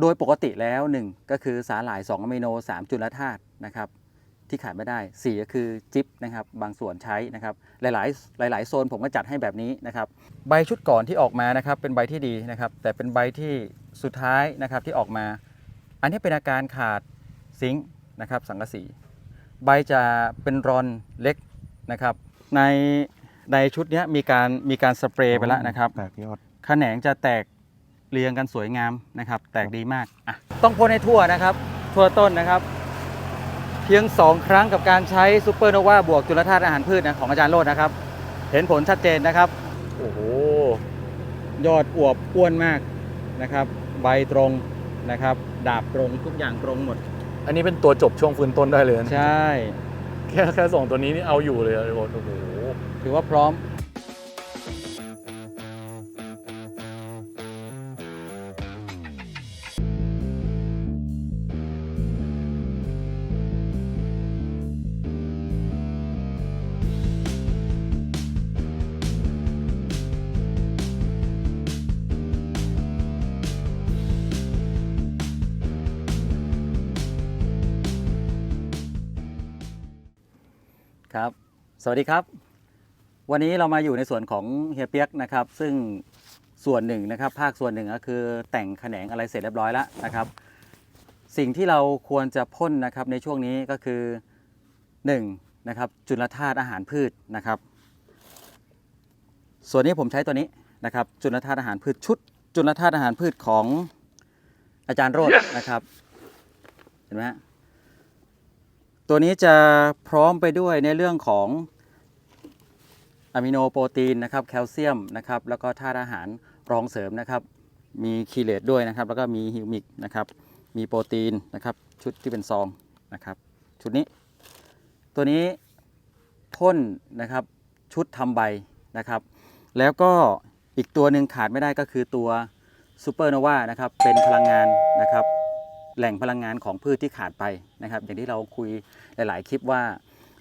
โดยปกติแล้ว 1 ก็คือสาหร่าย 2 อะมิโน 3 จุลธาตุนะครับที่ขาดไม่ได้ 4 ก็คือจิ๊บนะครับบางส่วนใช้นะครับหลาย ๆ หลาย ๆ โซนผมก็จัดให้แบบนี้นะครับใบชุดก่อนที่ออกมานะครับเป็นใบที่ดีนะครับแต่เป็นใบที่สุดท้ายนะครับที่ออกมา อันนี้เป็นอาการขาดซิงค์นะครับสังกะสีใบจะเป็นรอนเล็กนะครับในในชุดเนี้ยมีการมีการสเปรย์ไปแล้วนะครับแตกยอดแขนงจะแตก เรียงกันสวยงามนะครับ แตกดีมากอะต้องพ่นให้ทั่วนะครับ ทั่วต้นนะครับ เพียง 2 ครั้งกับการใช้ซูเปอร์โนวาบวกจุลธาตุอาหารพืชนะของอาจารย์โรจน์นะครับ เห็นผลชัดเจนนะครับ โอ้โห ยอดอวบอ้วนมากนะครับ ใบตรงนะครับ ดาบตรงทุกอย่างตรงหมด อันนี้เป็นตัวจบช่วงฟื้นต้นได้เลยนะใช่ แค่แค่ส่งตัวนี้นี่เอาอยู่เลยอะโอ้โห ถือว่าพร้อม ครับ สวัสดีครับ วันนี้เรามาอยู่ในส่วนของเฮียเปียกนะครับ ซึ่งส่วนหนึ่งนะครับ ภาคส่วนหนึ่งก็คือแต่งแขนงอะไรเสร็จเรียบร้อยแล้วนะครับ สิ่งที่เราควรจะพ่นนะครับในช่วงนี้ก็คือ1นะครับจุลธาตุอาหารพืชนะครับ ส่วนนี้ผมใช้ตัวนี้นะครับ จุลธาตุอาหารพืชชุด จุลธาตุอาหารพืชของอาจารย์โรจน์นะครับ เห็นไหมฮะ ตัวนี้จะพร้อมไปด้วยในเรื่องของอะมิโนโปรตีนนะครับแคลเซียมนะครับแล้วก็ธาตุอาหารรองเสริมนะครับมีคีเลตด้วยนะครับ แล้วก็มีฮิวมิกนะครับมีโปรตีนนะครับชุดที่เป็นซองนะครับชุดนี้ ตัวนี้พ่นนะครับชุดทำใบนะครับ แล้วก็อีกตัวหนึ่งขาดไม่ได้ก็คือตัวซูเปอร์โนวานะครับเป็นพลังงานนะครับ แหล่งพลังงานของพืชที่ขาดไปนะครับ อย่างที่เราคุยหลาย ๆ คลิปว่า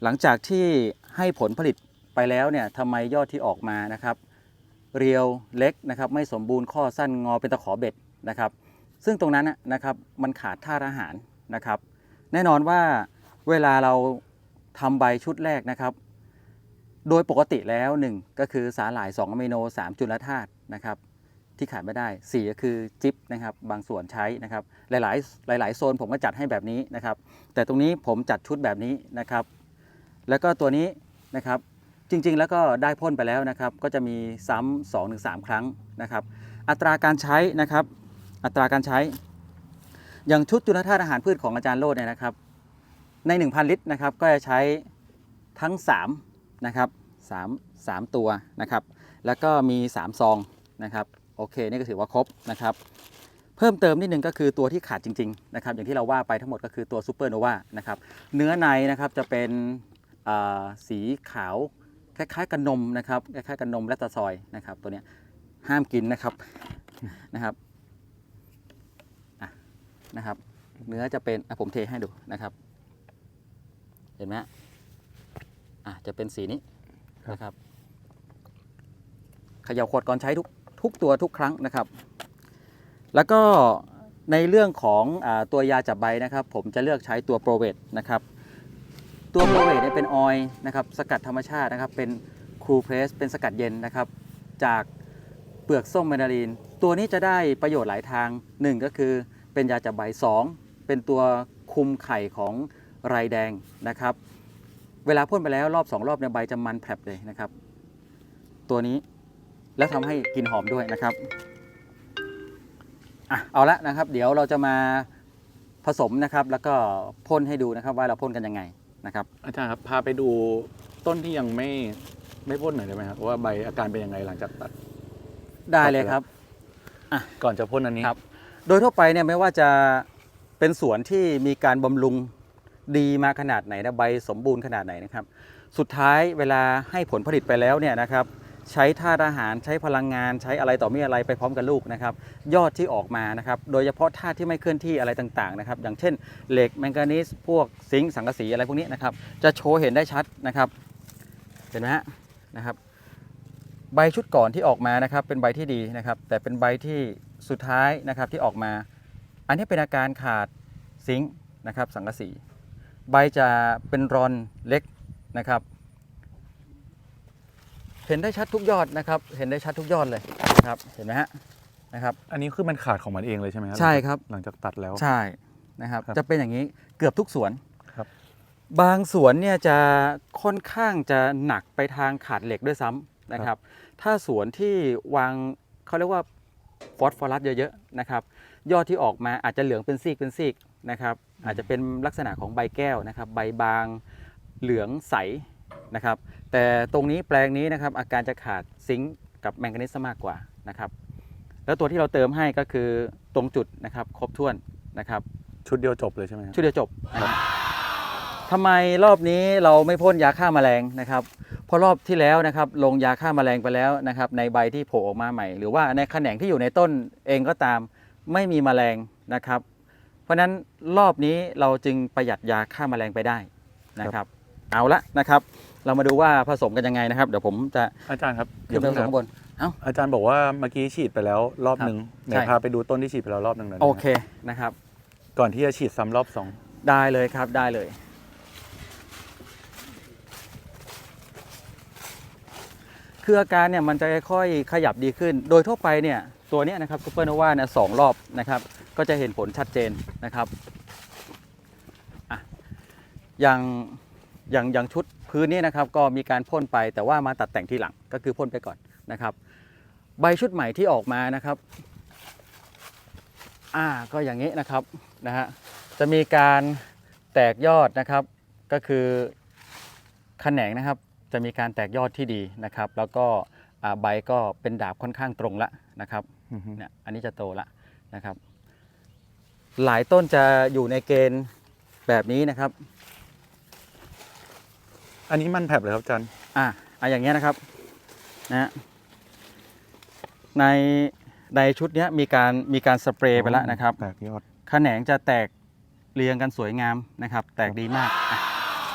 หลังจากที่ให้ผลผลิตไปแล้วเนี่ยทำไมยอดที่ออกมานะครับ เรียวเล็กนะครับ ไม่สมบูรณ์ข้อสั้นงอเป็นตะขอเบ็ดนะครับ ซึ่งตรงนั้นนะครับมันขาดธาตุอาหารนะครับ แน่นอนว่าเวลาเราทำใบชุดแรกนะครับ โดยปกติแล้ว 1 ก็คือสาหร่าย 2 อะมิโน 3 จุลธาตุนะครับ ที่ขาดไม่ได้ 4 ก็คือจิ๊บนะครับบางส่วนใช้นะครับหลาย ๆ หลาย ๆ โซนผมก็จัดให้แบบนี้นะครับ แต่ตรงนี้ผมจัดชุดแบบนี้นะครับ แล้วก็ตัวนี้นะครับจริง ๆ แล้วก็ได้พ่นไปแล้วนะครับ ก็จะมีซ้ำ2-3ถึง3ครั้งนะครับ อัตราการใช้นะครับ อัตราการใช้ อย่างชุดจุลธาตุอาหารพืชของอาจารย์โลดเนี่ยนะครับ ใน 1,000 ลิตรนะครับก็จะใช้ทั้ง3นะครับ3 3ตัวนะครับ แล้วก็มี 3 ซองนะครับ โอเคนี่ก็ถือว่าครบนะครับเพิ่มเติมนิดนึงก็คือตัวที่ขาดจริงๆนะครับอย่างที่เราว่าไปทั้งหมดก็คือตัวซูเปอร์โนวานะครับเนื้อในนะครับจะเป็นอ่าสีขาวคล้ายๆกับนมนะครับคล้ายๆกับนมและตะซอยนะครับตัวเนี้ยห้ามกินนะครับนะครับอะนะครับ เนื้อจะเป็นอะผมเทให้ดูนะครับ เห็นไหมฮะอะจะเป็นสีนี้นะครับเขย่าขวดก่อนใช้ทุก ทุกตัวทุกครั้งนะครับ แล้วก็ในเรื่องของอตัวยาจับใบนะครับ ผมจะเลือกใช้ตัวโปรเวทนะครับตัวโปรเวทเนี่ยเป็นออยล์นะครับสกัดธรรมชาตินะครับเป็นครูเพรสเป็นสกัดเย็นนะครับ จากเปลือกส้มแมนดารินตัวนี้จะได้ประโยชน์หลายทาง 1 ก็คือเป็นยาจับใบ 2 เป็นตัวคุมไข่ของไรแดงนะครับ เวลาพ่นไปแล้วรอบ 2 รอบเนี่ยใบจะมันแผลบเลยนะครับ ตัวนี้ แล้วทำให้กลินหอมด้วยนะครับอะเอาละนะครับ เดี๋ยวเราจะมาผสมนะครับ แล้วก็พ่นให้ดูนะครับ ว่าเราพ่นกันยังไงนะครับ อาจารย์ครับพาไปดูต้นที่ยังไม่ไม่พ่นหน่อยได้ไหมครับว่าใบอาการเป็นยังไงหลังจากตัด ได้เลยครับก่อนจะพ่นอันนี้ครับ โดยทั่วไปเนี่ยไม่ว่าจะเป็นสวนที่มีการบำรุงดีมาขนาดไหนนะใบสมบูรณ์ขนาดไหนนะครับ สุดท้ายเวลาให้ผลผลิตไปแล้วเนี่ยนะครับ ใช้ธาตุอาหารใช้พลังงานใช้อะไรต่อมีอะไรไปพร้อมกับลูกนะครับ ยอดที่ออกมานะครับ โดยเฉพาะธาตุที่ไม่เคลื่อนที่อะไรต่างๆนะครับ อย่างเช่น เหล็กแมงกานีสพวกซิงค์สังกะสีอะไรพวกนี้นะครับ จะโชว์เห็นได้ชัดนะครับ เห็นไหมฮะนะครับ ใบชุดก่อนที่ออกมานะครับ เป็นใบที่ดีนะครับ แต่เป็นใบที่สุดท้ายนะครับที่ออกมา อันนี้เป็นอาการขาดซิงค์นะครับ สังกะสี ใบจะเป็นรอนเล็กนะครับ เห็นได้ชัดทุกยอดนะครับ เห็นได้ชัดทุกยอดเลยนะครับ เห็นไหมฮะนะครับ อันนี้คือมันขาดของมันเองเลยใช่ไหมครับใช่ครับ หลังจากตัดแล้ว ใช่นะครับครับ จะเป็นอย่างนี้เกือบทุกสวนครับ บางสวนเนี่ยจะค่อนข้างจะหนักไปทางขาดเหล็กด้วยซ้ำนะครับ ถ้าสวนที่วางเขาเรียกว่าฟอสฟอรัสเยอะๆนะครับ ยอดที่ออกมาอาจจะเหลืองเป็นซีกเป็นซีกนะครับ อาจจะเป็นลักษณะของใบแก้วนะครับ ใบบางเหลืองใส นะครับ แต่ตรงนี้แปลงนี้นะครับอาการจะขาดซิงค์กับแมงกานีสมากกว่านะครับ แล้วตัวที่เราเติมให้ก็คือตรงจุดนะครับครบถ้วนนะครับชุดเดียวจบเลยใช่ไหมครับชุดเดียวจบนะครับทำไมรอบนี้เราไม่พ่นยาฆ่าแมลงนะครับเพราะรอบที่แล้วนะครับลงยาฆ่าแมลงไปแล้วนะครับในใบที่โผล่ออกมาใหม่ หรือว่าในแขนงที่อยู่ในต้นเองก็ตามไม่มีแมลงนะครับ เพราะฉะนั้นรอบนี้เราจึงประหยัดยาฆ่าแมลงไปได้นะครับ เอาละนะครับ เรามาดูว่าผสมกันยังไงนะครับ เดี๋ยวผมจะอาจารย์ครับขึ้นไปผสมข้างบนเอ้าอาจารย์บอกว่าเมื่อกี้ฉีดไปแล้วรอบครับหนึ่งไหนใช่พาไปดูต้นที่ฉีดไปแล้วรอบหนึ่งหน่อยได้โอไหมเคนะครับ ก่อนที่จะฉีดซ้ำรอบสองได้เลยครับได้เลย คืออาการเนี่ยมันจะค่อยๆขยับดีขึ้น โดยทั่วไปเนี่ยตัวเนี้ยนะครับซูเปอร์โนวาเนี่ยสองรอบนะครับ ก็จะเห็นผลชัดเจนนะครับอะอย่าง อย่างอย่างชุดพื้นนี้นะครับก็มีการพ่นไปแต่ว่ามาตัดแต่งทีหลังก็คือพ่นไปก่อนนะครับ ใบชุดใหม่ที่ออกมานะครับอ่าก็อย่างนี้นะครับนะฮะจะมีการแตกยอดนะครับ ก็คือแขนงนะครับ จะมีการแตกยอดที่ดีนะครับ แล้วก็อ่าใบก็เป็นดาบค่อนข้างตรงละนะครับอือฮึเนี่ยอันนี้จะโตละนะครับ หลายต้นจะอยู่ในเกณฑ์แบบนี้นะครับ อันนี้มันแผลบเลยครับอาจารย์อะอะอย่างเงี้ยนะครับนะฮะในในชุดเนี้ยมีการมีการสเปรย์ไปแล้วนะครับแตกยอดแขนงจะแตกเรียงกันสวยงามนะครับ แตกดีมากอะ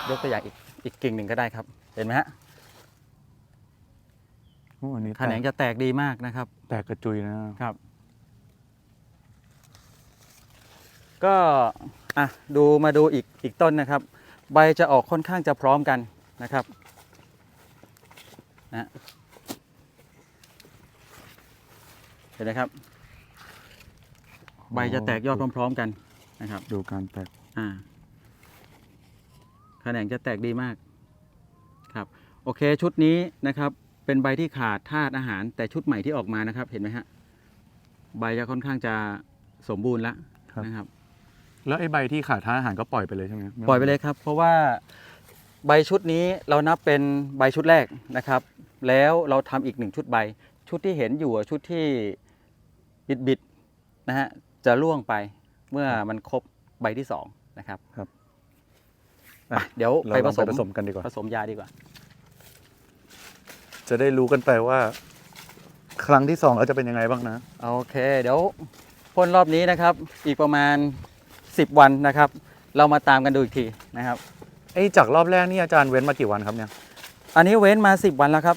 ยกตัวอย่างอีกอีกกิ่งหนึ่งก็ได้ครับ เห็นไหมฮะโอ้อันนี้แขนงจะแตกดีมากนะครับ แตกกระจุยนะ ครับ ก็อะดูมาดูอีกอีกต้นนะครับ ใบจะออกค่อนข้างจะพร้อมกัน นะครับนะเห็นไหมครับ ใบจะแตกยอดพร้อม ๆ กันนะครับ ดูการแตกอ่าแขนงจะแตกดีมากครับโอเคชุดนี้นะครับ เป็นใบที่ขาดธาตุอาหาร แต่ชุดใหม่ที่ออกมานะครับ เห็นไหมฮะใบจะค่อนข้างจะสมบูรณ์แล้วนะครับ แล้วไอ้ใบที่ขาดทานอาหารก็ปล่อยไปเลยใช่ไหมม่ปล่อยไปเลยครับ เพราะว่า ใบชุดนี้เรานับเป็นใบชุดแรกนะครับ แล้วเราทำอีกหนึ่งชุดใบ ชุดที่เห็นอยู่อะชุดที่บิดบิดๆนะฮะจะล่วงไปเมื่อมันครบใบที่สองนะครับครับไปเดี๋ยวเราไปลผองสไปมผสมกันดีกว่าผสมยาดีกว่า จะได้รู้กันไปว่า ครั้งที่สองเราจะเป็นยังไงบ้างนะโอเค เดี๋ยวพ่นรอบนี้นะครับ อีกประมาณ 10 วันนะครับ เรามาตามกันดูอีกทีนะครับ ไอ้จากรอบแรกนี่อาจารย์เว้นมากี่วันครับเนี่ยอันนี้เว้นมา 10 วันแล้วครับ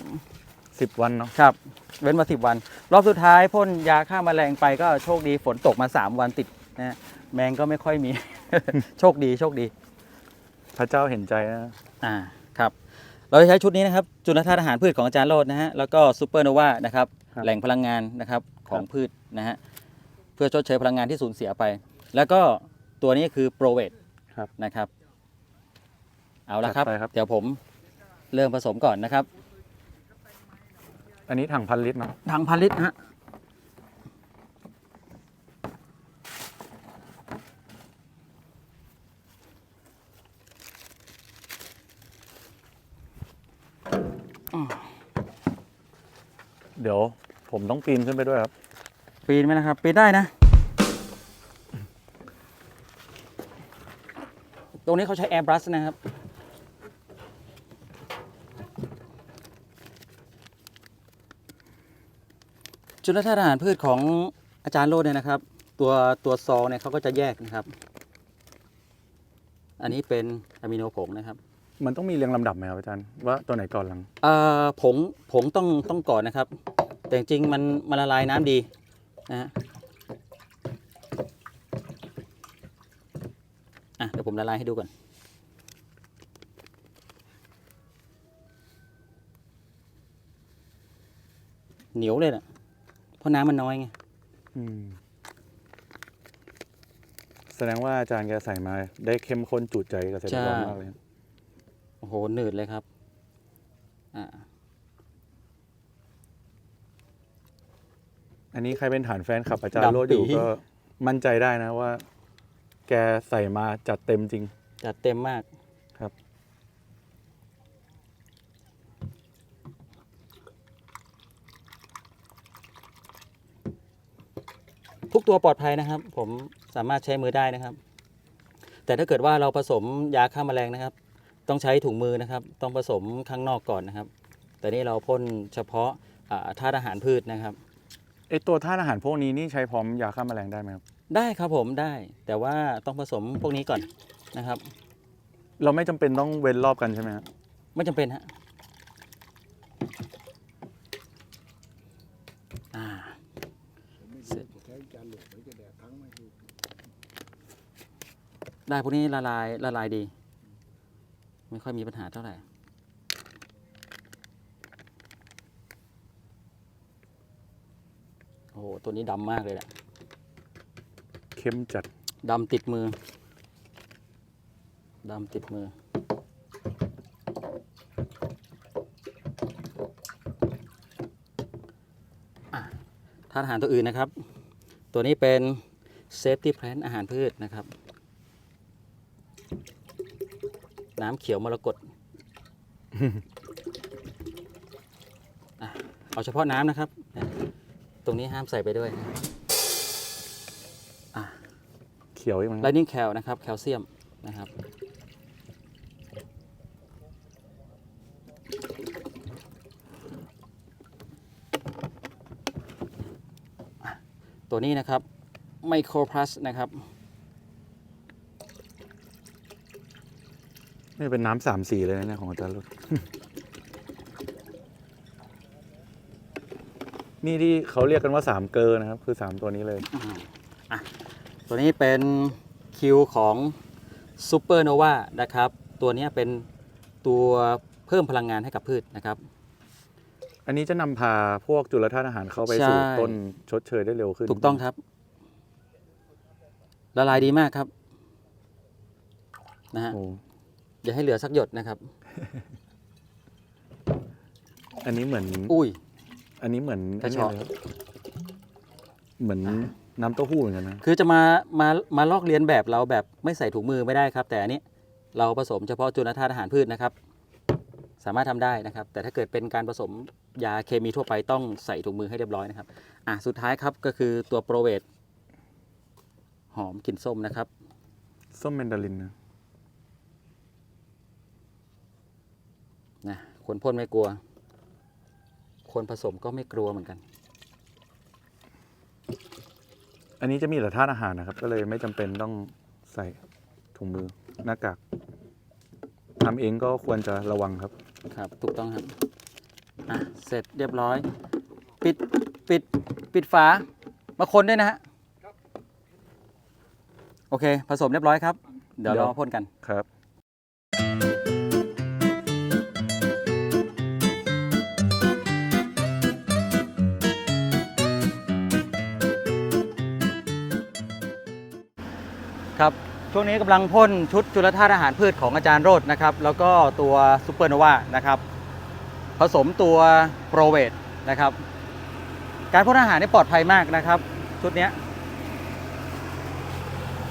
สิบวันเนาะครับ เว้นมา 10 วัน รอบสุดท้ายพ่นยาฆ่าแมลงไปก็โชคดีฝนตกมา 3 วันติดนะฮะแมงก็ไม่ค่อยมี โชคดีโชคดี พระเจ้าเห็นใจนะ อ่าครับเราจะใช้ชุดนี้นะครับ จุลธาตุอาหารพืชของอาจารย์โรดนะฮะแล้วก็ซูเปอร์โนวานะครับแหล่งพลังงานนะครับของพืชนะฮะเพื่อชดเชยพลังงานที่สูญเสียไป แล้วก็ตัวนี้คือโปรเวทครับนะครับ เอาละครับ จัดไปครับ เดี๋ยวผมเริ่มผสมก่อนนะครับ อันนี้ถังพันลิตรเนาะถังพันลิตรฮะ เดี๋ยวผมต้องปีนขึ้นไปด้วยครับ ปีนไหมนะครับ ปีนได้นะ ตรงนี้เขาใช้แอร์บรัสนะครับ จุลธาตุอาหารพืชของอาจารย์โลดเนี่ยนะครับ ตัวตัวซองเนี่ยเขาก็จะแยกนะครับ อันนี้เป็นอะมิโนผงนะครับมันต้องมีเรียงลำดับไหมครับอาจารย์ว่าตัวไหนก่อนหลังเอ่อผงผงต้องต้องก่อนนะครับ แต่จริงๆมันมันละลายน้ำดีนะฮะเดี๋ยวผมละลายให้ดูก่อน เหนียวเลยนะ เพราะน้ำมันน้อยไงอืม แสดงว่าอาจารย์แกใส่มา ได้เข้มข้นจุใจเกษตรกรมากเลยโอ้โหหนืดเลยครับ อ่า อันนี้ใครเป็นฐานแฟนคลับอาจารย์โรดอยู่ดำปี๊ก็มั่นใจได้นะว่า แกใส่มาจัดเต็มจริง จัดเต็มมาก ครับ ทุกตัวปลอดภัยนะครับ ผมสามารถใช้มือได้นะครับ แต่ถ้าเกิดว่าเราผสมยาฆ่าแมลงนะครับ ต้องใช้ถุงมือนะครับ ต้องผสมข้างนอกก่อนนะครับ แต่นี่เราพ่นเฉพาะอ่าธาตุอาหารพืชนะครับไอตัวท่าตุอาหารพวกนี้นี่ใช้พร้อมยาฆ่าแมลงได้ไหมครับได้ครับผมได้ แต่ว่าต้องผสมพวกนี้ก่อนนะครับ เราไม่จำเป็นต้องเว้นรอบกันใช่ไหมครับไม่จำเป็นฮะอ่าเส ร็จได้พวกนี้ละลายละลายดี ไม่ค่อยมีปัญหาเท่าไหร่ โอ้โห ตัวนี้ดำมากเลยแหละเข้มจัดดำติดมือดำติดมือ อะทานอาหารตัวอื่นนะครับ ตัวนี้เป็น Safety Plan อาหารพืชนะครับ น้ำเขียวมรกตอะเอาเฉพาะน้ำนะครับ ตรงนี้ห้ามใส่ไปด้วยนะครับเขียวอีกมั้งไลนิ่งแคลนะครับ แคลเซียมนะครับ ตัวนี้นะครับไมโครพลัสนะครับนี่เป็นน้ำสามสีเลยนะเนี่ยของอาจารย์รดนี่ที่เขาเรียกกันว่าสามเกลอนะครับ คือสามตัวนี้เลย อะตัวนี้เป็นคิวของซูเปอร์โนวานะครับ ตัวนี้เป็นตัวเพิ่มพลังงานให้กับพืชนะครับ อันนี้จะนำพาพวกจุลธาตุอาหารเข้าไปสู่ใช่ ต้นชดเชยได้เร็วขึ้นถูกต้องครับ ละลายดีมากครับนะฮะโอ้อย่าให้เหลือสักหยดนะครับ อันนี้เหมือน อุ้ย อันนี้เหมือนกระชอก นนี้เลยครับเหมือนน้ำเต้าหู้เหมือนกันนะ คือจะมามามาลอกเลียนแบบเราแบบไม่ใส่ถุงมือไม่ได้ครับ แต่อันนี้เราผสมเฉพาะจุลธาตุอาหารพืชนะครับ สามารถทำได้นะครับ แต่ถ้าเกิดเป็นการผสมยาเคมีทั่วไปต้องใส่ถุงมือให้เรียบร้อยนะครับอะสุดท้ายครับก็คือตัวโปรเวทหอมกลิ่นส้มนะครับ ส้มแมนดารินนะนะคนพ่นไม่กลัว คนผสมก็ไม่กลัวเหมือนกัน อันนี้จะมีแต่ธาตุอาหารนะครับ ก็เลยไม่จำเป็นต้องใส่ถุงมือหน้ากากทำเองก็ควรจะระวังครับ ครับ ถูกต้องครับ อะ เสร็จเรียบร้อย ปิด ปิด ปิดฝา มาคนด้วยนะฮะโอเค ผสมเรียบร้อยครับ เดี๋ยวเดี๋เรายวมาพ่นกัน ครับ ช่วงนี้กำลังพ่นชุดจุลธาตุอาหารพืชของอาจารย์โรดนะครับ แล้วก็ตัวซูเปอร์โนวานะครับ ผสมตัวโปรเวทนะครับ การพ่นอาหารนี่ปลอดภัยมากนะครับ ชุดนี้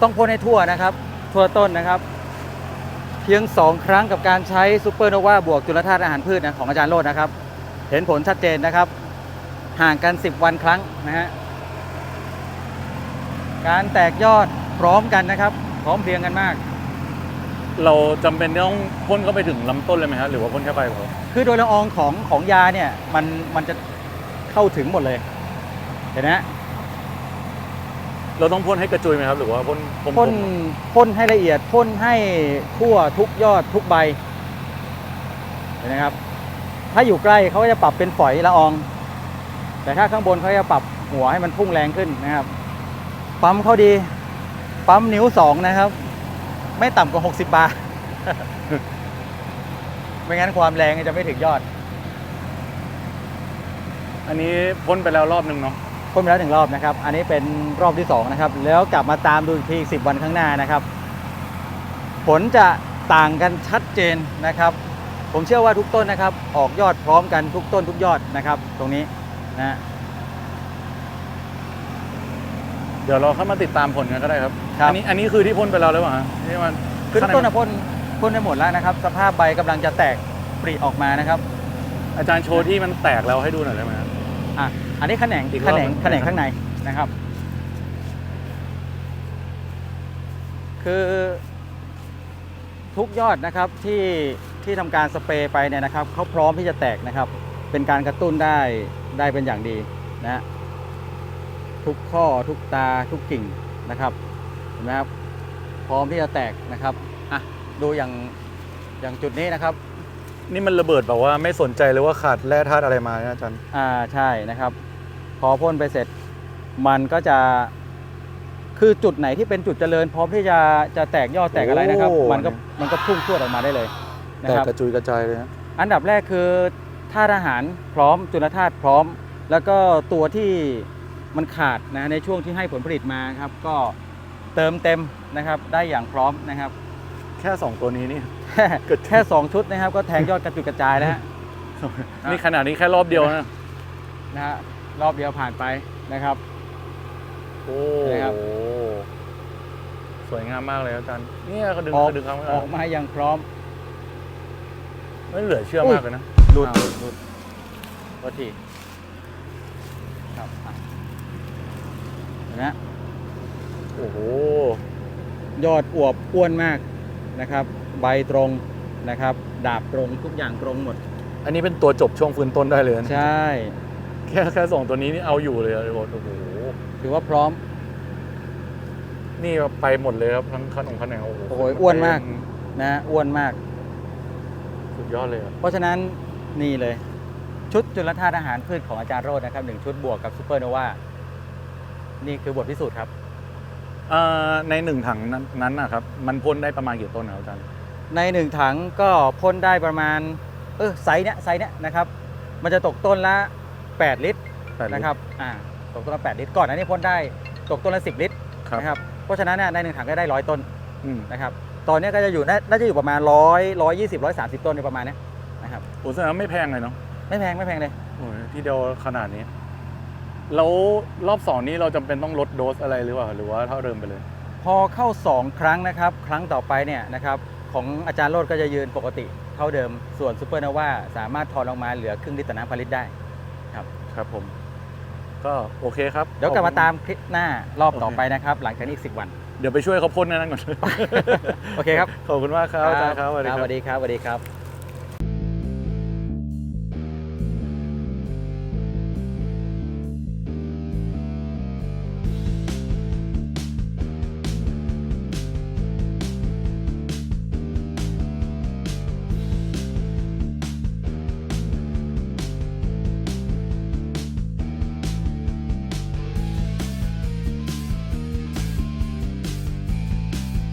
ต้องพ่นให้ทั่วนะครับ ทั่วต้นนะครับ เพียง 2 ครั้งกับการใช้ซูเปอร์โนวาบวกจุลธาตุอาหารพืชนะของอาจารย์โรดนะครับ เห็นผลชัดเจนนะครับ ห่างกัน 10 วันครั้งนะฮะการแตกยอดพร้อมกันนะครับ พร้อมเพรียงกันมาก เราจำเป็นต้องพ่นเข้าไปถึงลำต้นเลยไหมครับหรือว่าพ่นแค่ใบพอคือโดยละอองของของยาเนี่ยมันมันจะเข้าถึงหมดเลย เห็นไหมฮะเราต้องพ่นให้กระจุยไหมครับ หรือว่าพ่นพ่นพ่นพ่นให้ละเอียดพ่นให้ทั่วทุกยอดทุกใบเห็นไหมครับ ถ้าอยู่ใกล้เขาก็จะปรับเป็นฝอยละออง แต่ถ้าข้างบนเขาจะปรับหัวให้มันพุ่งแรงขึ้นนะครับ ปั๊มเขาดี ปั๊มนิ้วสองนะครับ ไม่ต่ำกว่า 60 บาร์ไม่งั้นความแรงจะไม่ถึงยอด อันนี้พ่นไปแล้วรอบหนึ่งเนาะพ่นไปแล้วหนึ่งรอบนะครับ อันนี้เป็นรอบที่2นะครับ แล้วกลับมาตามดูอีกที10วันข้างหน้านะครับ ผลจะต่างกันชัดเจนนะครับ ผมเชื่อว่าทุกต้นนะครับ ออกยอดพร้อมกันทุกต้นทุกยอดนะครับ ตรงนี้นะ เดี๋ยวเราเข้ามาติดตามผลกันก็ได้ครับ ครับ อันี้อันนี้คือที่พ่นไปแล้วหรือเปล่าฮะที่มันคือทุกต้นข้างนะพ่นพ่นได้หมดแล้วนะครับ สภาพใบกำลังจะแตกปริออกมานะครับอาจารย์โชว์ที่มันแตกแล้วให้ดูหน่อยได้ไหมฮะ อะอันนี้แขนงอีกรแขอบนหนึ่งงแขนงข้างในนะครับ คือทุกยอดนะครับที่ที่ทำการสเปรย์ไปเนี่ยนะครับเขาพร้อมที่จะแตกนะครับ เป็นการกระตุ้นได้ได้เป็นอย่างดีนะฮะ ทุกข้อทุกตาทุกกิ่งนะครับเห็นไหมครับพร้อมที่จะแตกนะครับอะดูอย่างอย่างจุดนี้นะครับ นี่มันระเบิดแบบว่าไม่สนใจเลยว่าขาดแร่ธาตุอะไรมานะอาจารย์อ่าใช่นะครับ พอพ่นไปเสร็จ มันก็จะ คือจุดไหนที่เป็นจุดเจริญ พร้อมที่จะจะแตกยอดแตกอะไรนะครับโอ้มันก็มันก็พุ่งพรวดออกมาได้เลยนะแตกครับ กระจุยกระจายเลยฮะอันดับแรกคือธาตุอาหารพร้อมจุลธาตุพร้อม แล้วก็ตัวที่ มันขาดนะในช่วงที่ให้ผลผลิตมาครับ ก็เติมเต็มนะครับได้อย่างพร้อมนะครับ แค่สองตัวนี้นี่ แค่แค่สองชุดนะครับ ก็แทงยอดกระจุยกระจายแล้วฮะ นี่ขนาดนี้แค่รอบเดียวนะ นะฮะรอบเดียวผ่านไปนะครับ โอ้นะครับสวยงามมากเลยอาจารย์เนี่ยเขาดึงออกเขาดึงเขาออกมาอย่างพร้อม ไม่เหลือเชื่อมากเลยนะหลุด หลุดหลุดโทษทีครับอะเห็ นไหมโอ้โห ยอดอวบอ้วนมากนะครับ ใบตรงนะครับ ดาบตรงทุกอย่างตรงหมด อันนี้เป็นตัวจบช่วงฟื้นต้นได้เลยนะใช่ แค่แค่สองตัวนี้นี่เอาอยู่เลยอะโอ้โหถือว่าพร้อม นี่ไปหมดเลยครับทั้งขนมขนงโอ้โหโอ้โหอ้วนมาก นะอ้วนมาก สุดยอดเลยอะเพราะฉะนั้นนี่เลย ชุดจุลธาตุอาหารพืชของอาจารย์โรจน์นะครับหนึ่งชุดบวกกับซูเปอร์โนวา นี่คือบทพิสูจน์ครับอ่าในหนึ่งถังนั้นนั้นนะครับ มันพ่นได้ประมาณกี่ต้นครับอาจารย์ ในหนึ่งถังก็พ่นได้ประมาณ เออไซส์เนี้ยไซส์เนี้ยนะครับ มันจะตกต้นละ 8 ลิตรแปดลิตนะครับ อ่า ตกต้นละ 8 ลิตร ก่อนอันนี้พ่นได้ตกต้นละ 10 ลิตรครับ นะครับ เพราะฉะนั้นเนี่ยในหนึ่งถังก็ได้ร้อยต้นอืมนะครับ ตอนเนี้ยก็จะอยู่น่าน่าจะอยู่ประมาณร้อยร้อยยี่สิบร้อยสามสิบต้นในประมาณเนี้ยนะครับ โอ้แสดงว่าไม่แพงเลยเนาะไม่แพงไม่แพงเลย โอ้ยที่เดียวขนาดนี้ แล้วรอบสองนี้เราจำเป็นต้องลดโดสอะไรหรือเปล่าหรือว่าเท่าเดิมไปเลย พอเข้า 2 ครั้งนะครับ ครั้งต่อไปเนี่ยนะครับของอาจารย์โรดก็จะยืนปกติเท่าเดิม ส่วนซูเปอร์โนวาสามารถถอนลงมาเหลือครึ่งลิตรต่อน้ำผลิตได้ ครับผม ก็โอเคครับเดี๋ยวกลับมาขอบคุณตามคลิปหน้ารอบต่อไปนะครับ หลังจากนี้อีก10วัน เดี๋ยวไปช่วยเขาพ่นในนั้นก่อน โอเคครับ ขอบคุณมากครับอาจารย์ครับสวัสดีสครับวัสดีครับสวัสดีครับ